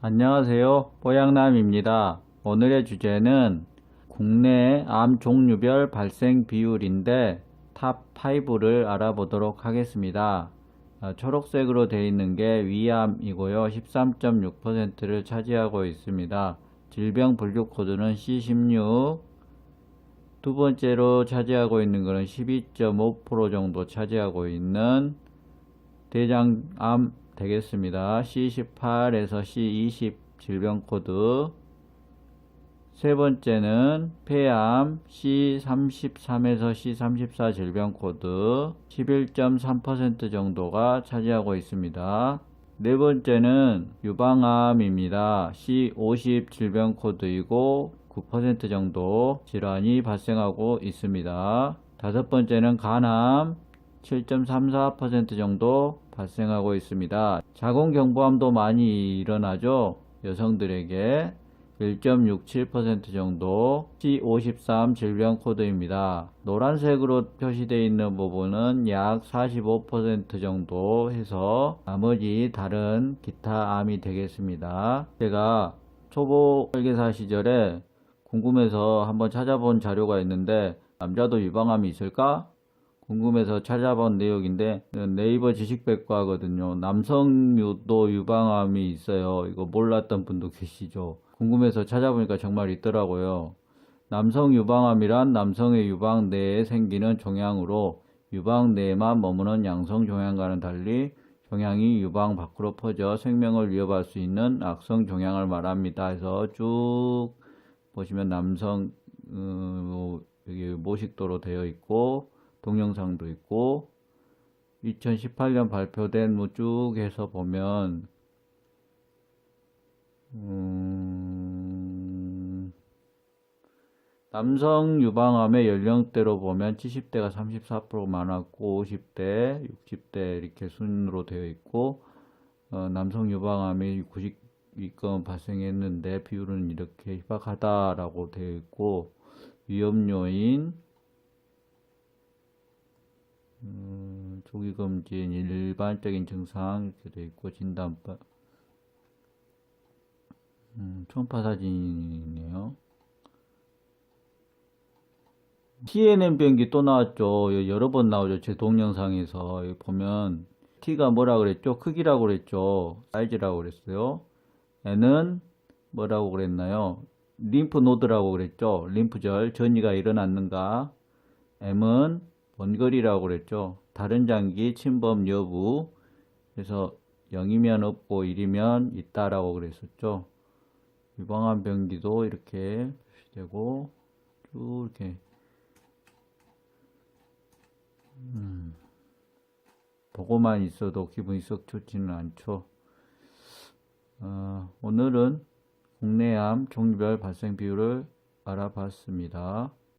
안녕하세요. 뽀양남입니다. 오늘의 주제는 국내 암 종류별 발생 비율인데 탑 5를 알아보도록 하겠습니다. 아, 초록색으로 되어 있는 게 위암이고요. 13.6%를 차지하고 있습니다. 질병 분류 코드는 C16. 두 번째로 차지하고 있는 것은 12.5% 정도 차지하고 있는 대장암 되겠습니다. C18에서 C20 질병 코드. 세 번째는 폐암 C33에서 C34 질병 코드 11.3% 정도가 차지하고 있습니다. 네 번째는 유방암입니다. C50 질병 코드이고 9% 정도 질환이 발생하고 있습니다. 다섯 번째는 간암 7.34% 정도 발생하고 있습니다. 자궁경부암도 많이 일어나죠. 여성들에게 1.67% 정도 C53 질병 코드입니다. 노란색으로 표시되어 있는 부분은 약 45% 정도 해서 나머지 다른 기타 암이 되겠습니다. 제가 초보 설계사 시절에 궁금해서 한번 찾아본 자료가 있는데 남자도 유방암이 있을까? 궁금해서 찾아본 내용인데 네이버 지식백과거든요. 남성도 유방암이 있어요. 이거 몰랐던 분도 계시죠. 궁금해서 찾아보니까 정말 있더라고요. 남성 유방암이란 남성의 유방 내에 생기는 종양으로 유방 내에만 머무는 양성 종양과는 달리 종양이 유방 밖으로 퍼져 생명을 위협할 수 있는 악성 종양을 말합니다. 해서 쭉 보시면 남성 음, 뭐 여기 모식도로 되어 있고 동영상도 있고 2018년 발표된 뭐 쭉 해서 보면 음, 남성 유방암의 연령대로 보면 70대가 34% 많았고 50대, 60대 이렇게 순으로 되어 있고 어, 남성 유방암이 92건 발생했는데 비율은 이렇게 희박하다라고 되어 있고 위험 요인 음, 조기검진 일반적인 증상 이렇게 되어 있고 진단법 음, 초음파 사진이네요. TNM 변기 또 나왔죠. 여- 여러 번 나오죠. 제 동영상에서 보면 T가 뭐라 그랬죠? 크기라고 그랬죠. 사이즈라고 그랬어요. N은 뭐라고 그랬나요? 림프 노드라고 그랬죠. 림프절 전이가 일어났는가? M은 원거리라고 그랬죠. 다른 장기 침범 여부. 그래서 0이면 없고 1이면 있다라고 그랬었죠. 유방암 병기도 이렇게 표시되고 쭉 이렇게 음, 보고만 있어도 기분이 썩 좋지는 않죠. 어, 오늘은 국내암 종류별 발생 비율을 알아봤습니다.